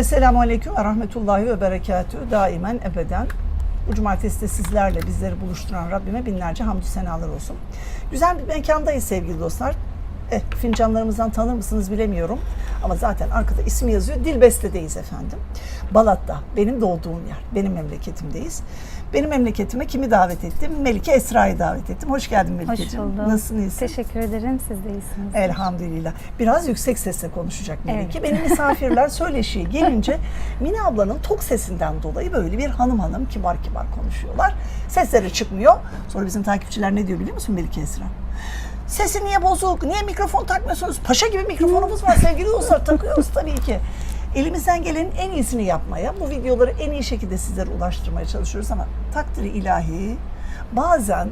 Esselamu Aleyküm ve Rahmetullahi ve Berekatühü daimen ebeden. Bu cumartesi de sizlerle bizleri buluşturan Rabbime binlerce hamdü senalar olsun. Güzel bir mekandayız sevgili dostlar. Eh, fincanlarımızdan tanır mısınız bilemiyorum. Ama zaten arkada ismi yazıyor. Dilbeste'deyiz efendim. Balat'ta, benim doğduğum yer, benim memleketimdeyiz. Benim memleketime kimi davet ettim? Melike Esra'yı davet ettim. Hoş geldin Hoş Melike'ciğim. bulduk. Nasılsın, iyisin? Teşekkür ederim. Siz de iyisiniz. Elhamdülillah. Biraz yüksek sesle konuşacak Melike. Evet. Benim misafirler söyleşiye gelince Mine ablanın tok sesinden dolayı böyle bir hanım hanım kibar kibar konuşuyorlar. Sesleri çıkmıyor. Sonra bizim takipçiler ne diyor biliyor musun Melike Esra? Sesi niye bozuk? Niye mikrofon takmıyorsunuz? Paşa gibi mikrofonumuz var sevgili dostlar. Takıyoruz tabii ki. Elimizden gelenin en iyisini yapmaya, bu videoları en iyi şekilde sizlere ulaştırmaya çalışıyoruz ama takdiri ilahi bazen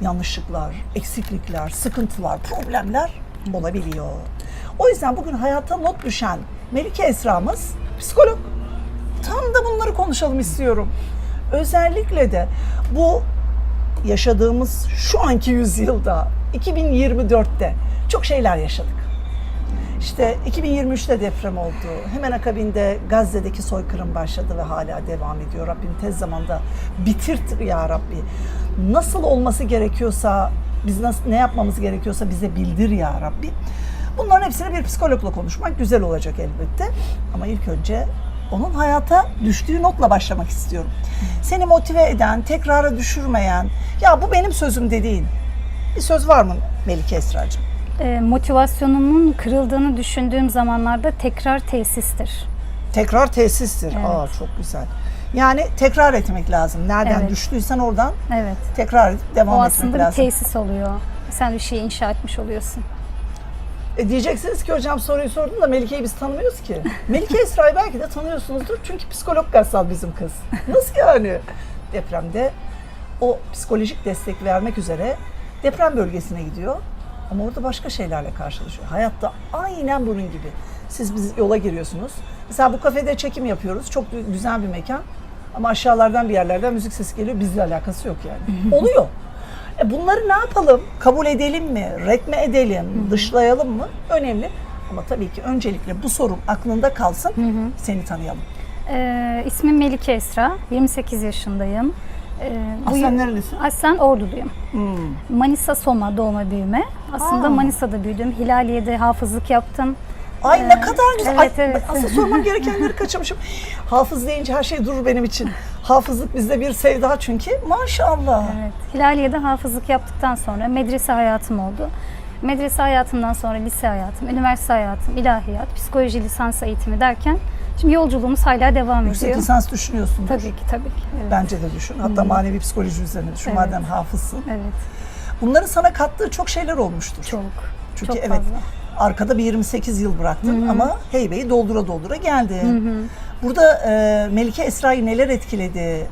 yanlışlıklar, eksiklikler, sıkıntılar, problemler olabiliyor. O yüzden bugün hayata not düşen Melike Esra'mız psikolog. Tam da bunları konuşalım istiyorum. Özellikle de bu yaşadığımız şu anki yüzyılda 2024'te çok şeyler yaşadık. İşte 2023'te deprem oldu. Hemen akabinde Gazze'deki soykırım başladı ve hala devam ediyor. Rabbim tez zamanda bitirtir ya Rabbi. Nasıl olması gerekiyorsa, biz nasıl, ne yapmamız gerekiyorsa bize bildir ya Rabbi. Bunların hepsini bir psikologla konuşmak güzel olacak elbette. Ama ilk önce onun hayata düştüğü notla başlamak istiyorum. Seni motive eden, tekrara düşürmeyen, ya bu benim sözüm dediğin bir söz var mı Melike Esra'cığım? Ee, motivasyonumun kırıldığını düşündüğüm zamanlarda tekrar tesistir. Tekrar tesistir. Evet. Aa çok güzel. Yani tekrar etmek lazım. Nereden Evet. düştüysen oradan Evet. tekrar edip devam O etmek aslında bir lazım. tesis oluyor. Sen bir şeyi inşa etmiş oluyorsun. E diyeceksiniz ki hocam soruyu sordum da Melike'yi biz tanımıyoruz ki. Melike Esra'yı belki de tanıyorsunuzdur çünkü psikolog gassal bizim kız. Nasıl yani? Depremde o psikolojik destek vermek üzere deprem bölgesine gidiyor. Ama orada başka şeylerle karşılaşıyor. Hayatta aynen bunun gibi. Siz biz yola giriyorsunuz. Mesela bu kafede çekim yapıyoruz. Çok gü- güzel bir mekan. Ama aşağılardan bir yerlerden müzik sesi geliyor. Bizle alakası yok yani. Oluyor. E bunları ne yapalım? Kabul edelim mi? Retme edelim? Dışlayalım mı? Önemli. Ama tabii ki öncelikle bu sorum aklında kalsın. Seni tanıyalım. Ee, ismim Melike Esra. 28 yaşındayım. Ee, bu Aslen nerelisin? Aslen Orduluyum. Hmm. Manisa Soma doğma büyüme. Aslında Aa. Manisa'da büyüdüm. Hilaliye'de hafızlık yaptım. Ay ne kadar güzel. evet, Ay, evet. Aslında sormam gerekenleri kaçırmışım. Hafız deyince her şey durur benim için. Hafızlık bizde bir sevda çünkü. Maşallah. Evet. Hilaliye'de hafızlık yaptıktan sonra medrese hayatım oldu. Medrese hayatımdan sonra lise hayatım, üniversite hayatım, ilahiyat, psikoloji lisans eğitimi derken şimdi yolculuğumuz hala devam Yüksek ediyor. lisans düşünüyorsun. Tabii ki tabii ki. Evet. Bence de düşün. Hatta manevi psikoloji üzerine düşün. Evet. Madem hafızsın. Evet. Bunların sana kattığı çok şeyler olmuştur. Çok. Çünkü çok evet fazla. arkada bir 28 yıl bıraktın ama heybeyi doldura doldura geldi. Burada e, Melike Esra'yı neler etkiledi?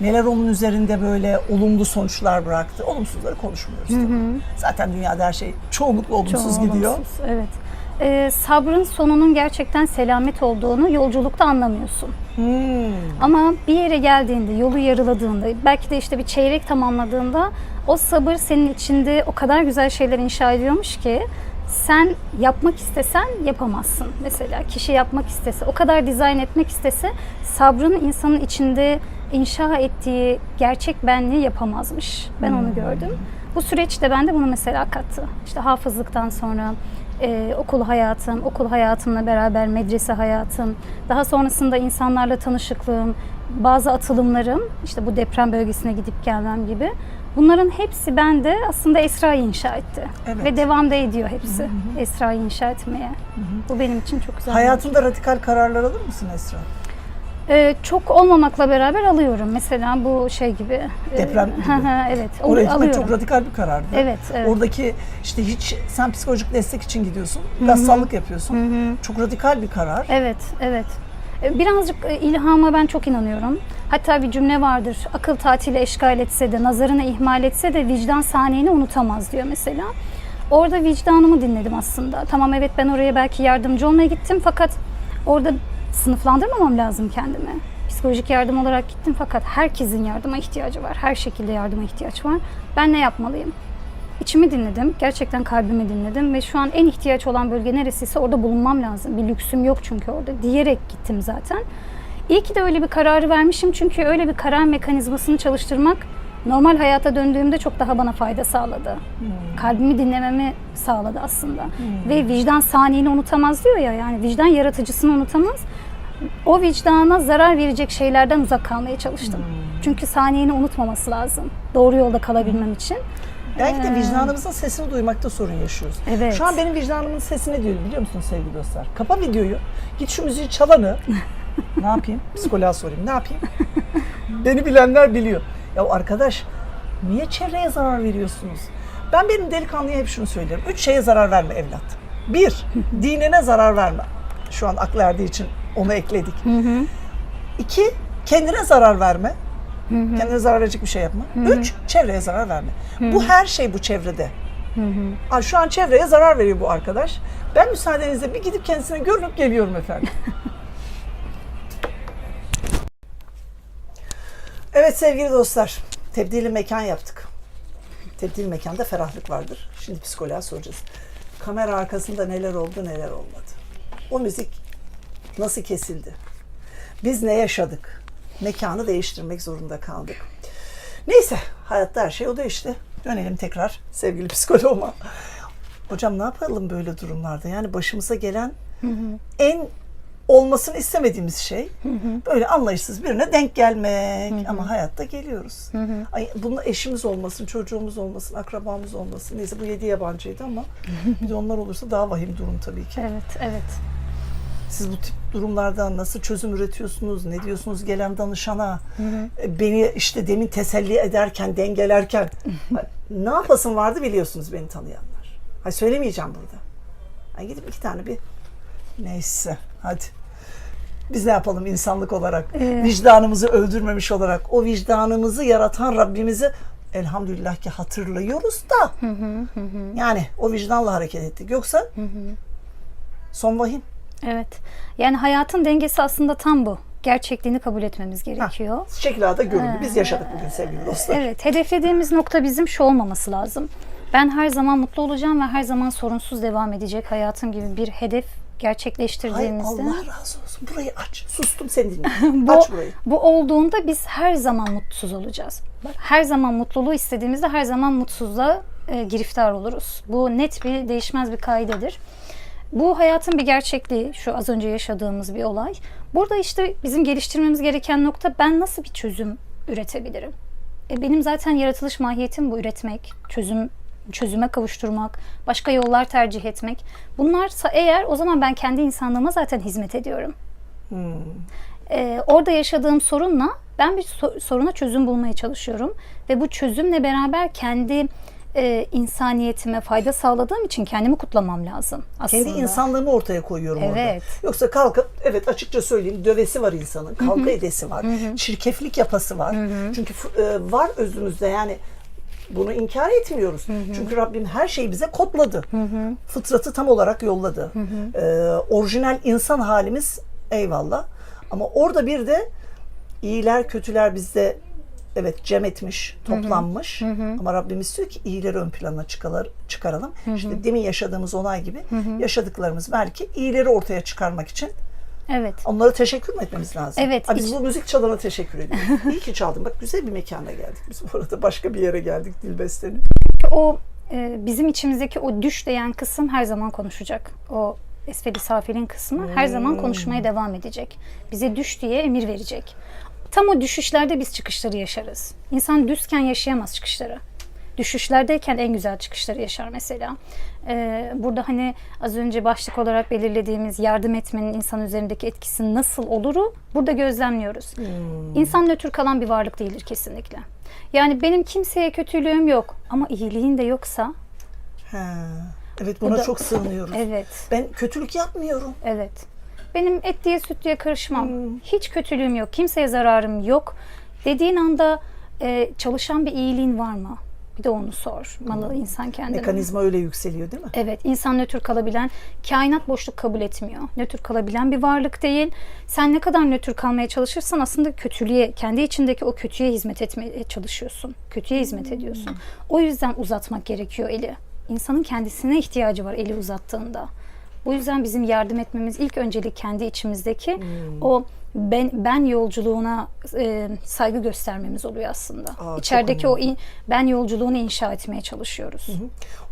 Neler onun üzerinde böyle olumlu sonuçlar bıraktı? Olumsuzları konuşmuyoruz tabii. Zaten dünyada her şey çoğunlukla olumsuz Çok gidiyor. olumsuz, Evet. Ee, sabrın sonunun gerçekten selamet olduğunu yolculukta anlamıyorsun. Hmm. Ama bir yere geldiğinde, yolu yarıladığında, belki de işte bir çeyrek tamamladığında o sabır senin içinde o kadar güzel şeyler inşa ediyormuş ki sen yapmak istesen yapamazsın. Mesela kişi yapmak istese, o kadar dizayn etmek istese sabrın insanın içinde inşa ettiği gerçek benliği yapamazmış. Ben onu gördüm. Bu süreçte bende bunu mesela kattı. İşte hafızlıktan sonra e, okul hayatım, okul hayatımla beraber medrese hayatım, daha sonrasında insanlarla tanışıklığım, bazı atılımlarım, işte bu deprem bölgesine gidip gelmem gibi. Bunların hepsi bende aslında Esra'yı inşa etti. Evet. Ve devam da ediyor hepsi Esra'yı inşa etmeye. Bu benim için çok güzel. Hayatında radikal kararlar alır mısın Esra? Ee, çok olmamakla beraber alıyorum. Mesela bu şey gibi. e, Deprem gibi. evet. Oraya gitmek alıyorum. çok radikal bir karardı. Evet, evet. Oradaki işte hiç sen psikolojik destek için gidiyorsun. Gassallık yapıyorsun. Çok radikal bir karar. Evet, evet. E, Birazcık e, ilhama ben çok inanıyorum. Hatta bir cümle vardır. Akıl tatili eşgal etse de, nazarını ihmal etse de vicdan saniyeni unutamaz diyor mesela. Orada vicdanımı dinledim aslında. Tamam evet ben oraya belki yardımcı olmaya gittim fakat orada sınıflandırmamam lazım kendimi. Psikolojik yardım olarak gittim fakat herkesin yardıma ihtiyacı var. Her şekilde yardıma ihtiyaç var. Ben ne yapmalıyım? içimi dinledim. Gerçekten kalbimi dinledim ve şu an en ihtiyaç olan bölge neresiyse orada bulunmam lazım. Bir lüksüm yok çünkü orada diyerek gittim zaten. İyi ki de öyle bir kararı vermişim çünkü öyle bir karar mekanizmasını çalıştırmak normal hayata döndüğümde çok daha bana fayda sağladı. Kalbimi dinlememi sağladı aslında. Ve vicdan saniyeni unutamaz diyor ya yani vicdan yaratıcısını unutamaz. O vicdana zarar verecek şeylerden uzak kalmaya çalıştım. Çünkü saniyeni unutmaması lazım. Doğru yolda kalabilmem için. Belki de vicdanımızın sesini duymakta sorun yaşıyoruz. Evet. Şu an benim vicdanımın sesi ne diyor biliyor musunuz sevgili dostlar? Kapa videoyu, git şu müziği çalanı. ne yapayım? Psikoloğa sorayım. Ne yapayım? Beni bilenler biliyor. Ya arkadaş niye çevreye zarar veriyorsunuz? Ben benim delikanlıya hep şunu söylerim. Üç şeye zarar verme evlat. Bir, dinine zarar verme. Şu an aklı erdiği için onu ekledik. İki, kendine zarar verme. Kendine zarar verecek bir şey yapma. Üç, çevreye zarar verme. Bu her şey bu çevrede. Aa, şu an çevreye zarar veriyor bu arkadaş. Ben müsaadenizle bir gidip kendisine görünüp geliyorum efendim. evet sevgili dostlar, tebdili mekan yaptık. Tebdil mekanda ferahlık vardır. Şimdi psikoloğa soracağız. Kamera arkasında neler oldu neler olmadı. O müzik nasıl kesildi? Biz ne yaşadık? Mekanı değiştirmek zorunda kaldık. Neyse hayatta her şey o da işte. Dönelim tekrar sevgili psikoloğuma. Hocam ne yapalım böyle durumlarda? Yani başımıza gelen en olmasını istemediğimiz şey böyle anlayışsız birine denk gelmek. Ama hayatta geliyoruz. Ay, bunun eşimiz olmasın, çocuğumuz olmasın, akrabamız olmasın. Neyse bu yedi yabancıydı ama bir de onlar olursa daha vahim durum tabii ki. Evet, evet. Siz bu tip durumlardan nasıl çözüm üretiyorsunuz? Ne diyorsunuz gelen danışana? E, Beni işte demin teselli ederken, dengelerken ne yapasın vardı biliyorsunuz beni tanıyanlar. Hay söylemeyeceğim burada. Hay gidip iki tane bir neyse hadi. Biz ne yapalım insanlık olarak? Vicdanımızı öldürmemiş olarak o vicdanımızı yaratan Rabbimizi elhamdülillah ki hatırlıyoruz da. Yani o vicdanla hareket ettik. Yoksa son vahim. Evet. Yani hayatın dengesi aslında tam bu. Gerçekliğini kabul etmemiz gerekiyor. Şekilada göründü. Biz yaşadık bugün sevgili dostlar. Evet, hedeflediğimiz nokta bizim şu olmaması lazım. Ben her zaman mutlu olacağım ve her zaman sorunsuz devam edecek hayatım gibi bir hedef Hay gerçekleştirdiğimizde Allah razı olsun. Burayı aç. Sustum seni dinliyorum. bu, aç burayı. bu olduğunda biz her zaman mutsuz olacağız. Her zaman mutluluğu istediğimizde her zaman mutsuzluğa e, giriftar oluruz. Bu net bir değişmez bir kaidedir. Bu hayatın bir gerçekliği, şu az önce yaşadığımız bir olay. Burada işte bizim geliştirmemiz gereken nokta ben nasıl bir çözüm üretebilirim? E, benim zaten yaratılış mahiyetim bu üretmek, çözüm çözüme kavuşturmak, başka yollar tercih etmek. Bunlarsa eğer o zaman ben kendi insanlığıma zaten hizmet ediyorum. Ee, orada yaşadığım sorunla ben bir so- soruna çözüm bulmaya çalışıyorum ve bu çözümle beraber kendi e, insaniyetime fayda sağladığım için kendimi kutlamam lazım aslında. Kendi insanlığımı ortaya koyuyorum orada. Evet. Yoksa kalkıp evet açıkça söyleyeyim dövesi var insanın. Kavga edesi var. Çirkeflik yapası var. Çünkü f- e, var özümüzde yani bunu inkar etmiyoruz. Çünkü Rabbim her şeyi bize kodladı. Fıtratı tam olarak yolladı. Ee, orijinal insan halimiz eyvallah. Ama orada bir de iyiler kötüler bizde evet cem etmiş, toplanmış. Ama Rabbimiz diyor ki iyileri ön plana çıkaralım. çıkaralım. İşte demin yaşadığımız olay gibi yaşadıklarımız belki iyileri ortaya çıkarmak için Evet. onlara teşekkür mü etmemiz lazım? Evet, Ha, biz iç- bu müzik çalana teşekkür ediyoruz. İyi ki çaldın. Bak güzel bir mekana geldik. Biz bu arada başka bir yere geldik Dilbeste'nin. O e, bizim içimizdeki o düş diyen kısım her zaman konuşacak. O esfeli safilin kısmı her zaman konuşmaya devam edecek. Bize düş diye emir verecek. Tam o düşüşlerde biz çıkışları yaşarız. İnsan düzken yaşayamaz çıkışları. Düşüşlerdeyken en güzel çıkışları yaşar mesela. Ee, burada hani az önce başlık olarak belirlediğimiz yardım etmenin insan üzerindeki etkisi nasıl oluru burada gözlemliyoruz. İnsan nötr kalan bir varlık değildir kesinlikle. Yani benim kimseye kötülüğüm yok ama iyiliğin de yoksa Ha. Evet buna da- çok sığınıyoruz. evet Ben kötülük yapmıyorum. Evet. Benim et diye süt diye karışmam. Hiç kötülüğüm yok. Kimseye zararım yok. Dediğin anda e, çalışan bir iyiliğin var mı? Bir de onu sor. Malı insan kendine. Mekanizma öyle yükseliyor değil mi? Evet, insan nötr kalabilen, kainat boşluk kabul etmiyor. Nötr kalabilen bir varlık değil. Sen ne kadar nötr kalmaya çalışırsan aslında kötülüğe, kendi içindeki o kötüye hizmet etmeye çalışıyorsun. Kötüye hizmet ediyorsun. O yüzden uzatmak gerekiyor eli. İnsanın kendisine ihtiyacı var eli uzattığında. Bu yüzden bizim yardım etmemiz ilk öncelik kendi içimizdeki o ben ben yolculuğuna e, saygı göstermemiz oluyor aslında. Aa, İçerideki o in- ben yolculuğunu inşa etmeye çalışıyoruz.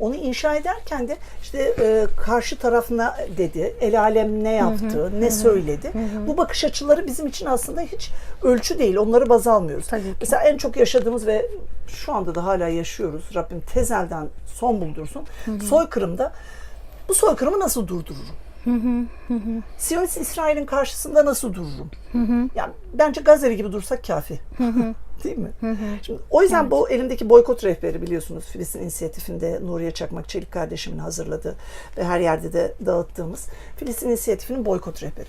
Onu inşa ederken de işte e, karşı tarafına dedi, el alem ne yaptı, ne söyledi. Bu bakış açıları bizim için aslında hiç ölçü değil. Onları baz almıyoruz. Tabii ki. Mesela en çok yaşadığımız ve şu anda da hala yaşıyoruz. Rabbim tezelden son buldursun. Soykırımda bu soykırımı nasıl durdururum? Siyonist İsrail'in karşısında nasıl dururum? Yani bence Gazze'li gibi dursak kafi. Değil mi? Şimdi, o yüzden bu elimdeki boykot rehberi biliyorsunuz Filistin inisiyatifinde Nuriye Çakmak Çelik kardeşimin hazırladığı ve her yerde de dağıttığımız Filistin inisiyatifinin boykot rehberi.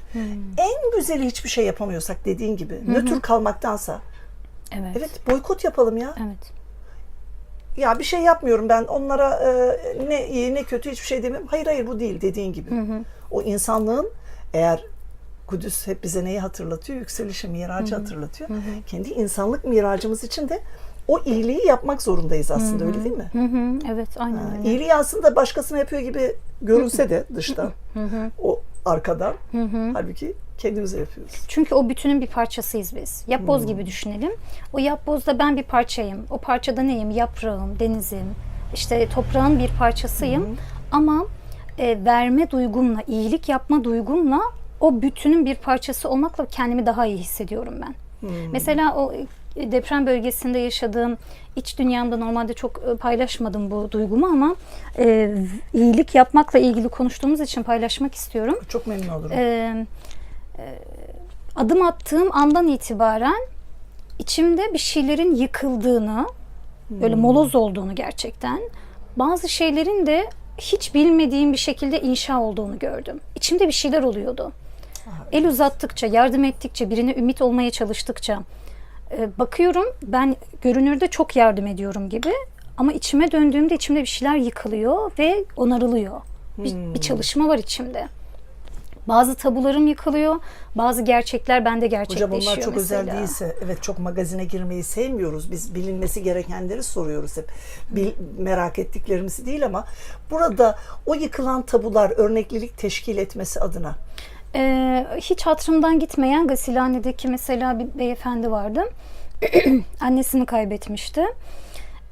En güzeli hiçbir şey yapamıyorsak dediğin gibi nötr kalmaktansa Evet. evet boykot yapalım ya. Evet. Ya bir şey yapmıyorum ben onlara e, ne iyi ne kötü hiçbir şey demiyorum. Hayır hayır bu değil dediğin gibi. O insanlığın eğer Kudüs hep bize neyi hatırlatıyor? Yükselişi, miracı hatırlatıyor. Kendi insanlık miracımız için de o iyiliği yapmak zorundayız aslında öyle değil mi? Hı hı, evet, aynen öyle. İyiliği aslında başkasına yapıyor gibi görünse de dıştan, o arkadan, halbuki kendimize yapıyoruz. Çünkü o bütünün bir parçasıyız biz. Yapboz gibi düşünelim. O yapbozda ben bir parçayım. O parçada neyim? Yaprağım, denizim, işte toprağın bir parçasıyım. Ama e, verme duygumla, iyilik yapma duygumla o bütünün bir parçası olmakla kendimi daha iyi hissediyorum ben. Mesela o e, deprem bölgesinde yaşadığım iç dünyamda normalde çok e, paylaşmadım bu duygumu ama e, iyilik yapmakla ilgili konuştuğumuz için paylaşmak istiyorum. Çok memnun olurum. E, adım attığım andan itibaren içimde bir şeylerin yıkıldığını, böyle moloz olduğunu gerçekten, bazı şeylerin de hiç bilmediğim bir şekilde inşa olduğunu gördüm. İçimde bir şeyler oluyordu. El uzattıkça, yardım ettikçe, birine ümit olmaya çalıştıkça e, bakıyorum ben görünürde çok yardım ediyorum gibi ama içime döndüğümde içimde bir şeyler yıkılıyor ve onarılıyor. Bir, bir çalışma var içimde. Bazı tabularım yıkılıyor, bazı gerçekler bende gerçekleşiyor Hocam onlar çok mesela. özel değilse, evet çok magazine girmeyi sevmiyoruz. Biz bilinmesi gerekenleri soruyoruz hep. Bil, merak ettiklerimizi değil ama burada o yıkılan tabular örneklilik teşkil etmesi adına Ee, hiç hatırımdan gitmeyen Gasilhane'deki mesela bir beyefendi vardı. Annesini kaybetmişti.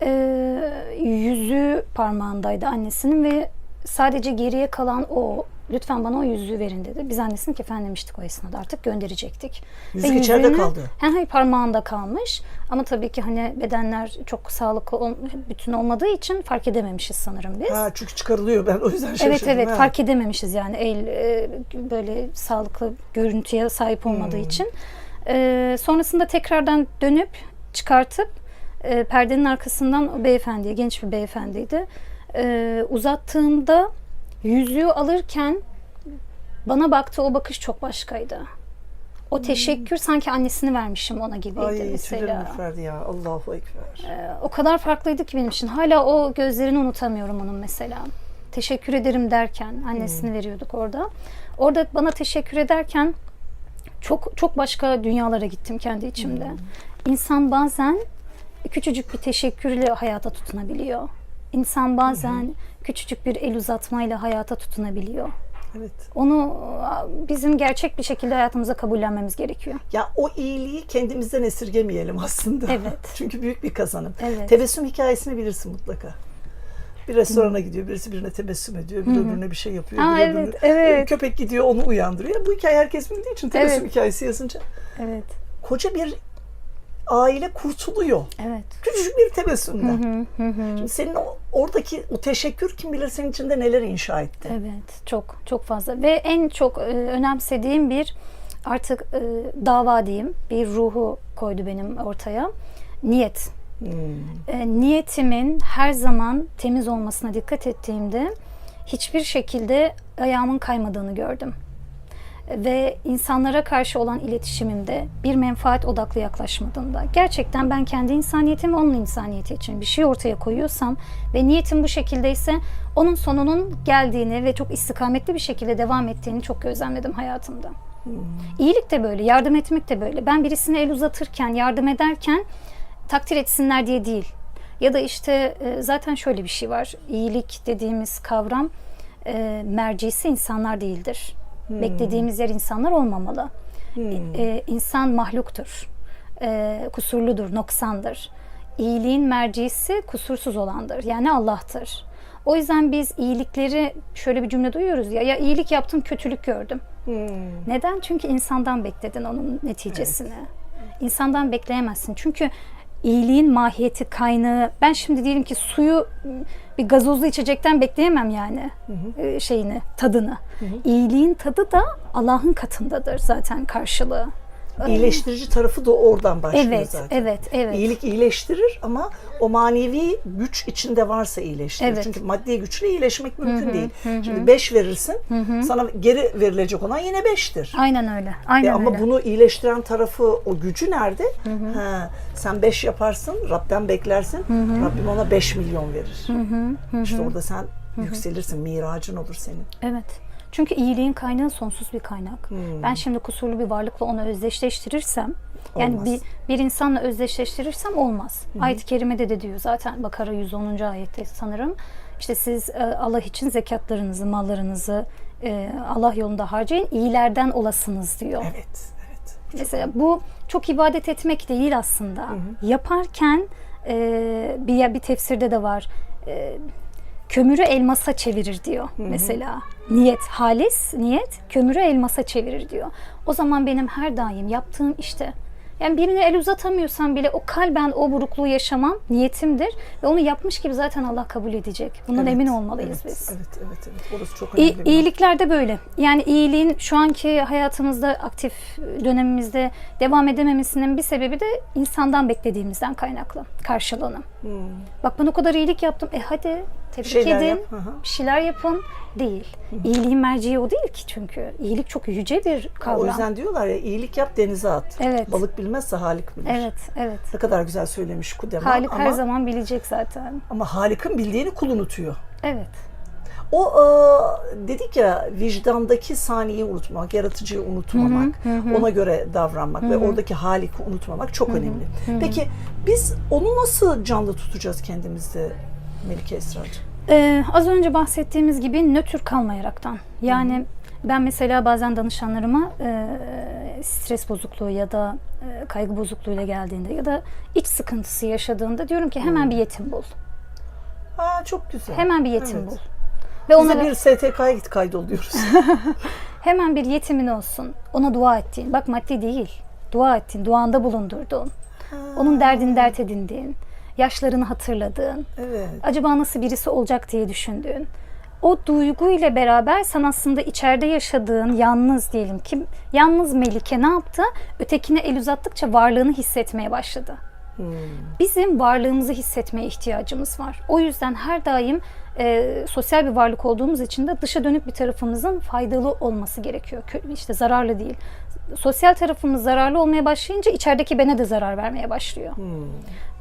Ee, yüzüğü parmağındaydı annesinin ve sadece geriye kalan o lütfen bana o yüzüğü verin dedi. Biz annesini kefenlemiştik o esnada artık gönderecektik. Yüzük Ve içeride yüzüğünü- kaldı. He, hayır parmağında kalmış. Ama tabii ki hani bedenler çok sağlıklı ol- bütün olmadığı için fark edememişiz sanırım biz. ha çünkü çıkarılıyor ben o yüzden şaşırdım. Evet evet ha. fark edememişiz yani el e, böyle sağlıklı görüntüye sahip olmadığı Hmm. için. E, sonrasında tekrardan dönüp çıkartıp e, perdenin arkasından o beyefendiye genç bir beyefendiydi. E, uzattığımda yüzüğü alırken bana baktı o bakış çok başkaydı. O teşekkür sanki annesini vermişim ona gibiydi Hmm. Ay mesela. ürperdi ya Allahu Ekber. E, o kadar farklıydı ki benim için. Hala o gözlerini unutamıyorum onun mesela. Teşekkür ederim derken annesini veriyorduk orada. Orada bana teşekkür ederken çok çok başka dünyalara gittim kendi içimde. İnsan bazen küçücük bir teşekkürle hayata tutunabiliyor. İnsan bazen küçücük bir el uzatmayla hayata tutunabiliyor. Evet. Onu bizim gerçek bir şekilde hayatımıza kabullenmemiz gerekiyor. Ya o iyiliği kendimizden esirgemeyelim aslında. Evet. Çünkü büyük bir kazanım. Evet. Tebessüm hikayesini bilirsin mutlaka. Bir restorana gidiyor, birisi birine tebessüm ediyor, bir öbürüne bir şey yapıyor. Aa, bir evet, öbürüne- evet. Köpek gidiyor onu uyandırıyor. Bu hikaye herkes bildiği için tebessüm Evet. hikayesi yazınca Evet. koca bir aile kurtuluyor. Evet. Küçücük bir tebessümden. Şimdi senin o, oradaki o teşekkür kim bilir senin içinde neler inşa etti. Evet, çok çok fazla ve en çok e, önemsediğim bir artık e, dava diyeyim, bir ruhu koydu benim ortaya. Niyet. Hmm. E, niyetimin her zaman temiz olmasına dikkat ettiğimde hiçbir şekilde ayağımın kaymadığını gördüm. Ve insanlara karşı olan iletişimimde bir menfaat odaklı yaklaşmadığımda gerçekten ben kendi insaniyetimi onun insaniyeti için bir şey ortaya koyuyorsam ve niyetim bu şekildeyse onun sonunun geldiğini ve çok istikametli bir şekilde devam ettiğini çok gözlemledim hayatımda. İyilik de böyle, yardım etmek de böyle. Ben birisine el uzatırken, yardım ederken takdir etsinler diye değil. Ya da işte e, zaten şöyle bir şey var. İyilik dediğimiz kavram e, mercisi insanlar değildir. Beklediğimiz yer insanlar olmamalı. E, insan mahluktur. E, kusurludur, noksandır. İyiliğin mercisi kusursuz olandır. Yani Allah'tır. O yüzden biz iyilikleri şöyle bir cümle duyuyoruz ya ya iyilik yaptım kötülük gördüm. Neden? Çünkü insandan bekledin onun neticesini. İnsandan bekleyemezsin. Çünkü iyiliğin mahiyeti, kaynağı. Ben şimdi diyelim ki suyu bir gazozlu içecekten bekleyemem yani e, şeyini, tadını. İyiliğin tadı da Allah'ın katındadır zaten karşılığı. İyileştirici tarafı da oradan başlıyor Evet, zaten. evet, evet. İyilik iyileştirir ama o manevi güç içinde varsa iyileştirir. Evet. Çünkü maddi güçle iyileşmek mümkün değil. Şimdi 5 verirsin, sana geri verilecek olan yine 5'tir. Aynen öyle. Aynen E ama öyle. bunu iyileştiren tarafı o gücü nerede? Ha, sen 5 yaparsın, Rab'den beklersin. Rabbim ona 5 milyon verir. İşte orada sen yükselirsin, miracın olur senin. Evet. Çünkü iyiliğin kaynağı sonsuz bir kaynak. Hmm. Ben şimdi kusurlu bir varlıkla onu özdeşleştirirsem, yani Olmaz. bir, bir insanla özdeşleştirirsem olmaz. Ayet-i Kerime'de de diyor zaten Bakara 110. ayette sanırım. İşte siz e, Allah için zekatlarınızı, mallarınızı e, Allah yolunda harcayın, iyilerden olasınız diyor. Evet, evet. Mesela bu çok ibadet etmek değil aslında. Yaparken e, bir bir tefsirde de var. Kömürü elmasa çevirir diyor mesela. Niyet halis niyet kömürü elmasa çevirir diyor. O zaman benim her daim yaptığım işte yani birine el uzatamıyorsam bile o kalben o burukluğu yaşamam niyetimdir ve onu yapmış gibi zaten Allah kabul edecek. Bundan Evet, emin olmalıyız evet, biz. Evet, evet, evet. Orası çok önemli. bir iyilikler de böyle. Yani iyiliğin şu anki hayatımızda aktif dönemimizde devam edememesinin bir sebebi de insandan beklediğimizden kaynaklı karşılığını. Bak ben o kadar iyilik yaptım. E hadi tebrik şeyler edin. yap, hı hı. Bir şeyler yapın. Değil. İyiliğin merceği o değil ki çünkü. İyilik çok yüce bir kavram. O yüzden diyorlar ya iyilik yap denize at. Evet. Balık bilmezse Halik bilir. Evet, evet. Ne kadar güzel söylemiş Kudema Halik ama, her zaman bilecek zaten. ama Halik'in bildiğini kul unutuyor. Evet. O e, dedik ya vicdandaki saniyeyi unutmamak, yaratıcıyı unutmamak, ona göre davranmak ve oradaki Halik'i unutmamak çok önemli. Peki biz onu nasıl canlı tutacağız kendimizde Melike Esra'cığım? Ee, az önce bahsettiğimiz gibi nötr kalmayaraktan. Yani ben mesela bazen danışanlarıma e, stres bozukluğu ya da e, kaygı bozukluğuyla geldiğinde ya da iç sıkıntısı yaşadığında diyorum ki hemen bir yetim bul. Aa çok güzel. Hemen bir yetim Evet. bul. Ve Bize ona bir STK'ya git kaydol diyoruz. hemen bir yetimin olsun. Ona dua ettiğin. Bak maddi değil. Dua ettiğin, duanda bulundurduğun. Onun derdini dert edindiğin. Yaşlarını hatırladığın. evet. acaba nasıl birisi olacak diye düşündüğün. O duyguyla beraber sen aslında içeride yaşadığın yalnız diyelim ki yalnız Melike ne yaptı? Ötekine el uzattıkça varlığını hissetmeye başladı. Bizim varlığımızı hissetmeye ihtiyacımız var. O yüzden her daim e, sosyal bir varlık olduğumuz için de dışa dönük bir tarafımızın faydalı olması gerekiyor. İşte zararlı değil. Sosyal tarafımız zararlı olmaya başlayınca içerideki bene de zarar vermeye başlıyor.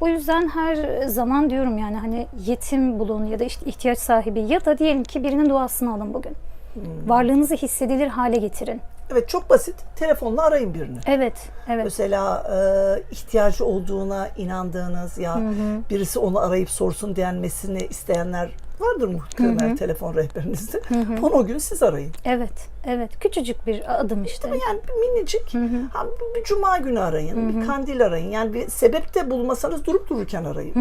O yüzden her zaman diyorum yani hani yetim bulun ya da işte ihtiyaç sahibi ya da diyelim ki birinin duasını alın bugün. Varlığınızı hissedilir hale getirin. Evet çok basit. Telefonla arayın birini. Evet, evet. Mesela e, ihtiyacı olduğuna inandığınız ya birisi onu arayıp sorsun denmesini isteyenler vardır muhtemelen telefon rehberinizde. Onu o gün siz arayın. Evet, evet. Küçücük bir adım işte. Yani bir minicik ha, bir, cuma günü arayın, bir kandil arayın. Yani bir sebep de bulmasanız durup dururken arayın.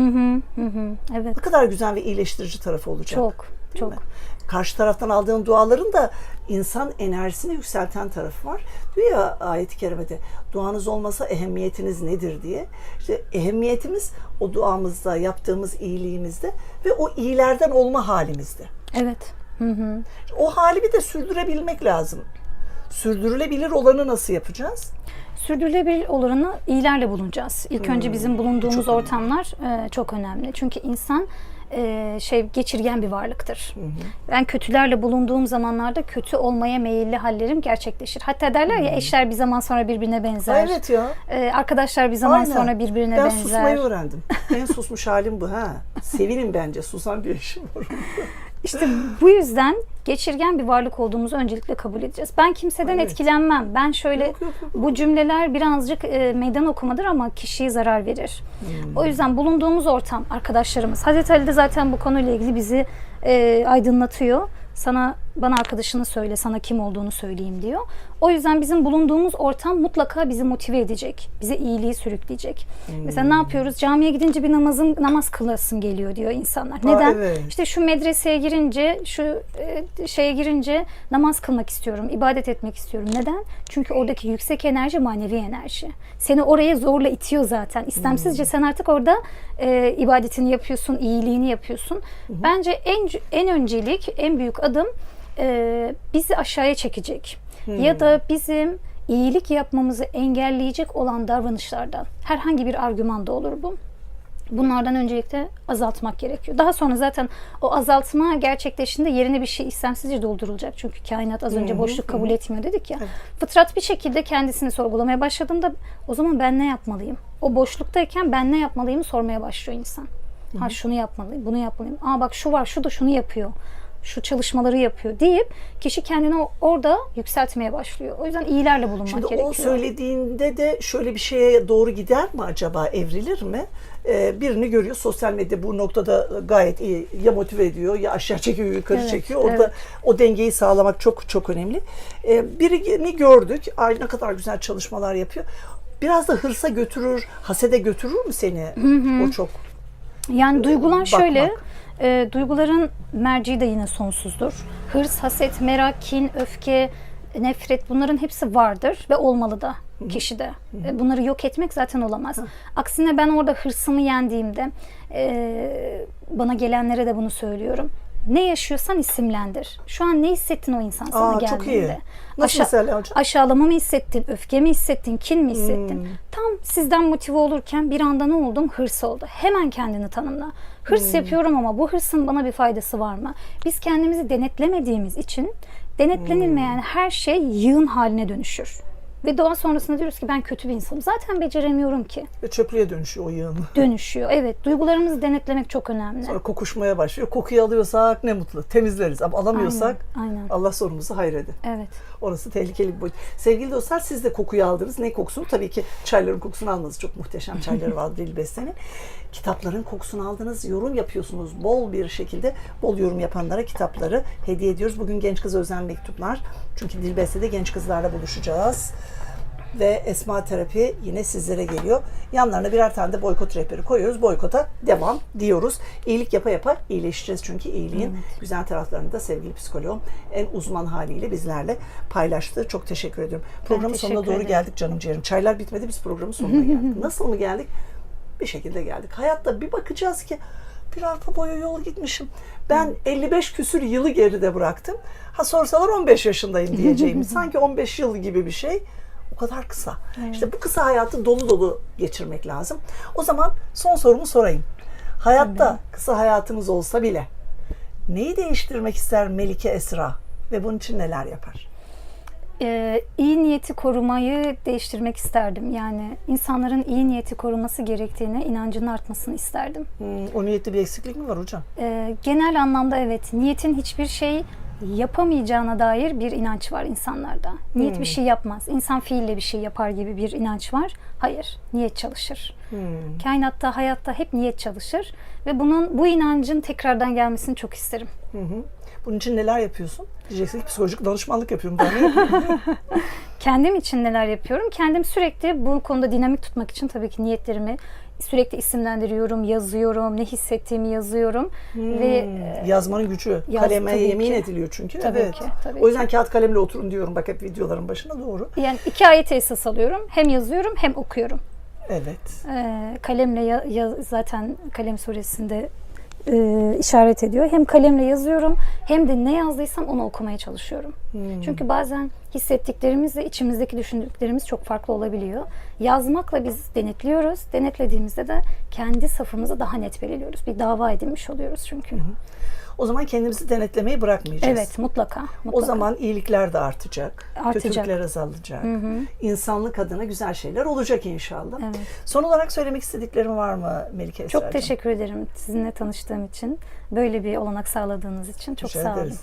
Hı hı, evet. Ne kadar güzel ve iyileştirici tarafı olacak. Çok, Değil çok. mi? Karşı taraftan aldığın duaların da insan enerjisini yükselten tarafı var. Diyor ya ayet-i kerimede duanız olmasa ehemmiyetiniz nedir diye. İşte ehemmiyetimiz o duamızda, yaptığımız iyiliğimizde ve o iyilerden olma halimizde. Evet. Hı hı. O hali bir de sürdürebilmek lazım. Sürdürülebilir olanı nasıl yapacağız? Sürdürülebilir olanı iyilerle bulunacağız. İlk önce bizim bulunduğumuz çok önemli. ortamlar e, çok önemli. Çünkü insan e, şey geçirgen bir varlıktır. Ben kötülerle bulunduğum zamanlarda kötü olmaya meyilli hallerim gerçekleşir. Hatta derler ya eşler bir zaman sonra birbirine benzer. Evet ya. E, arkadaşlar bir zaman Aynen. sonra birbirine ben benzer. susmayı öğrendim. En susmuş halim bu ha. Sevinin bence. Susan bir eşim var. İşte bu yüzden geçirgen bir varlık olduğumuzu öncelikle kabul edeceğiz. Ben kimseden Evet. etkilenmem. Ben şöyle Yok, yok, yok. bu cümleler birazcık e, meydan okumadır ama kişiye zarar verir. Hmm. O yüzden bulunduğumuz ortam, arkadaşlarımız. Hazreti Ali de zaten bu konuyla ilgili bizi e, aydınlatıyor. Sana bana arkadaşını söyle, sana kim olduğunu söyleyeyim diyor. O yüzden bizim bulunduğumuz ortam mutlaka bizi motive edecek. Bize iyiliği sürükleyecek. Mesela ne yapıyoruz? Camiye gidince bir namazın namaz kılasım geliyor diyor insanlar. Neden? evet. İşte şu medreseye girince, şu e, şeye girince namaz kılmak istiyorum, ibadet etmek istiyorum. Neden? Çünkü oradaki yüksek enerji manevi enerji. Seni oraya zorla itiyor zaten. İstemsizce sen artık orada e, ibadetini yapıyorsun, iyiliğini yapıyorsun. Bence en en öncelik, en büyük adım e, bizi aşağıya çekecek. Ya da bizim iyilik yapmamızı engelleyecek olan davranışlardan. Herhangi bir argüman da olur bu. Bunlardan öncelikle azaltmak gerekiyor. Daha sonra zaten o azaltma gerçekleştiğinde yerine bir şey istemsizce doldurulacak. Çünkü kainat az önce boşluk kabul etmiyor dedik ya. Fıtrat bir şekilde kendisini sorgulamaya başladığında o zaman ben ne yapmalıyım? O boşluktayken ben ne yapmalıyım sormaya başlıyor insan. Ha şunu yapmalıyım, bunu yapmalıyım. Aa bak şu var, şu da şunu yapıyor. Şu çalışmaları yapıyor deyip kişi kendini orada yükseltmeye başlıyor. O yüzden iyilerle bulunmak Şimdi gerekiyor. o söylediğinde de şöyle bir şeye doğru gider mi acaba? Evrilir mi? Ee, birini görüyor sosyal medya bu noktada gayet iyi ya motive ediyor ya aşağı çekiyor yukarı Evet, çekiyor. Orada evet. o dengeyi sağlamak çok çok önemli. Ee, birini gördük. Ay ne kadar güzel çalışmalar yapıyor. Biraz da hırsa götürür, hasede götürür mü seni? O çok. Yani duygular bakmak. şöyle, e, duyguların merci de yine sonsuzdur. Hırs, haset, merak, kin, öfke, nefret bunların hepsi vardır ve olmalı da kişide. E, Bunları yok etmek zaten olamaz. Aksine ben orada hırsımı yendiğimde e, bana gelenlere de bunu söylüyorum. Ne yaşıyorsan isimlendir. Şu an ne hissettin o insan sana Aa, geldiğinde? çok iyi. Nasıl mesela hocam? Aşağılama mı hissettin, öfke mi hissettin, kin mi hissettin? Hmm. Tam sizden motive olurken bir anda ne oldum? Hırs oldu. Hemen kendini tanımla. Hırs Hmm. yapıyorum ama bu hırsın bana bir faydası var mı? Biz kendimizi denetlemediğimiz için denetlenilmeyen Hmm. her şey yığın haline dönüşür. Ve daha sonrasında diyoruz ki ben kötü bir insanım. Zaten beceremiyorum ki. Ve çöplüğe dönüşüyor o yığın. Dönüşüyor. Evet, duygularımızı denetlemek çok önemli. Sonra kokuşmaya başlıyor. Kokuyu alıyorsak ne mutlu. Temizleriz. Ama alamıyorsak Aynen, aynen. Allah sorumuzu hayrede. Evet. Orası tehlikeli bir boyut. Sevgili dostlar siz de kokuyu aldınız. Ne kokusunu? Tabii ki çayların kokusunu aldınız. Çok muhteşem çayları var Dilbeste'nin. Kitapların kokusunu aldınız. Yorum yapıyorsunuz. Bol bir şekilde bol yorum yapanlara kitapları hediye ediyoruz. Bugün genç kız özel mektuplar. Çünkü Dilbeste'de genç kızlarla buluşacağız. Ve Esma Terapi yine sizlere geliyor. Yanlarına birer tane de boykot rehberi koyuyoruz. Boykota devam diyoruz. İyilik yapa yapa iyileşeceğiz. Çünkü iyiliğin güzel taraflarını da sevgili psikoloğum en uzman haliyle bizlerle paylaştı. Çok teşekkür ediyorum. Programın teşekkür sonuna doğru ederim. geldik canım ciğerim. Çaylar bitmedi biz programın sonuna geldik. Nasıl mı geldik? Bir şekilde geldik. Hayatta bir bakacağız ki bir arpa boyu yol gitmişim. Ben 55 küsür yılı geride bıraktım. Ha sorsalar 15 yaşındayım diyeceğim. Sanki 15 yıl gibi bir şey. O kadar kısa. İşte bu kısa hayatı dolu dolu geçirmek lazım. O zaman son sorumu sorayım. Hayatta kısa hayatımız olsa bile neyi değiştirmek ister Melike Esra ve bunun için neler yapar? Ee, iyi niyeti korumayı değiştirmek isterdim. Yani insanların iyi niyeti koruması gerektiğine inancının artmasını isterdim. Hmm, o niyette bir eksiklik mi var hocam? Ee, genel anlamda evet niyetin hiçbir şey yapamayacağına dair bir inanç var insanlarda. Niyet bir şey yapmaz. İnsan fiille bir şey yapar gibi bir inanç var. Hayır, niyet çalışır. Kainatta, hayatta hep niyet çalışır ve bunun bu inancın tekrardan gelmesini çok isterim. Hı hı. Bunun için neler yapıyorsun? Diyeceksin ki psikolojik danışmanlık yapıyorum. Yapayım? Kendim için neler yapıyorum? Kendim sürekli bu konuda dinamik tutmak için tabii ki niyetlerimi sürekli isimlendiriyorum, yazıyorum, ne hissettiğimi yazıyorum ve e, Yazmanın gücü. Yaz, Kaleme tabii yemin ki. ediliyor çünkü. Tabii evet. ki, tabii o yüzden kağıt kalemle oturun diyorum. Bak hep videoların başına doğru. yani iki ayet esas alıyorum. Hem yazıyorum hem okuyorum. Evet. Ee, kalemle ya, ya- zaten kalem suresinde e, işaret ediyor. Hem kalemle yazıyorum hem de ne yazdıysam onu okumaya çalışıyorum. Hmm. Çünkü bazen hissettiklerimizle içimizdeki düşündüklerimiz çok farklı olabiliyor. Yazmakla biz denetliyoruz. Denetlediğimizde de kendi safımızı daha net belirliyoruz. Bir dava edinmiş oluyoruz çünkü. O zaman kendimizi denetlemeyi bırakmayacağız. Evet mutlaka, mutlaka. O zaman iyilikler de artacak. Artacak. Kötülükler azalacak. İnsanlık adına güzel şeyler olacak inşallah. Evet. Son olarak söylemek istediklerim var mı Melike Esra'cığım? Çok teşekkür ederim sizinle tanıştığım için. Böyle bir olanak sağladığınız için çok Rica sağ olun. ederiz.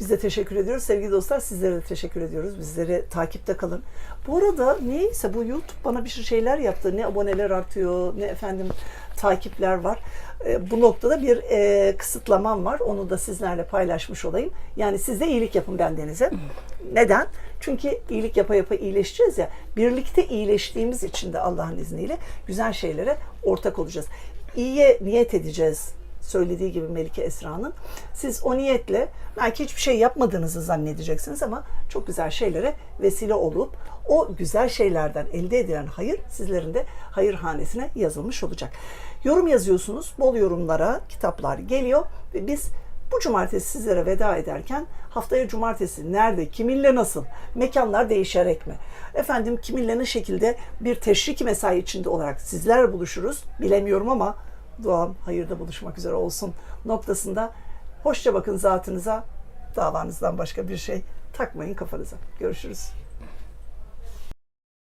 Biz de teşekkür ediyoruz. Sevgili dostlar sizlere de teşekkür ediyoruz. Bizleri takipte kalın. Bu arada neyse bu YouTube bana bir şeyler yaptı. Ne aboneler artıyor, ne efendim takipler var. E, bu noktada bir e, kısıtlamam var. Onu da sizlerle paylaşmış olayım. Yani siz de iyilik yapın bendenize. Neden? Çünkü iyilik yapa yapa iyileşeceğiz ya. Birlikte iyileştiğimiz için de Allah'ın izniyle güzel şeylere ortak olacağız. İyiye niyet edeceğiz söylediği gibi Melike Esra'nın. Siz o niyetle belki hiçbir şey yapmadığınızı zannedeceksiniz ama çok güzel şeylere vesile olup o güzel şeylerden elde edilen hayır sizlerin de hayır hanesine yazılmış olacak. Yorum yazıyorsunuz. Bol yorumlara kitaplar geliyor ve biz bu cumartesi sizlere veda ederken haftaya cumartesi nerede, kiminle nasıl, mekanlar değişerek mi? Efendim kiminle ne şekilde bir teşrik mesai içinde olarak sizlerle buluşuruz bilemiyorum ama duam hayırda buluşmak üzere olsun noktasında. Hoşça bakın zatınıza, davanızdan başka bir şey takmayın kafanıza. Görüşürüz.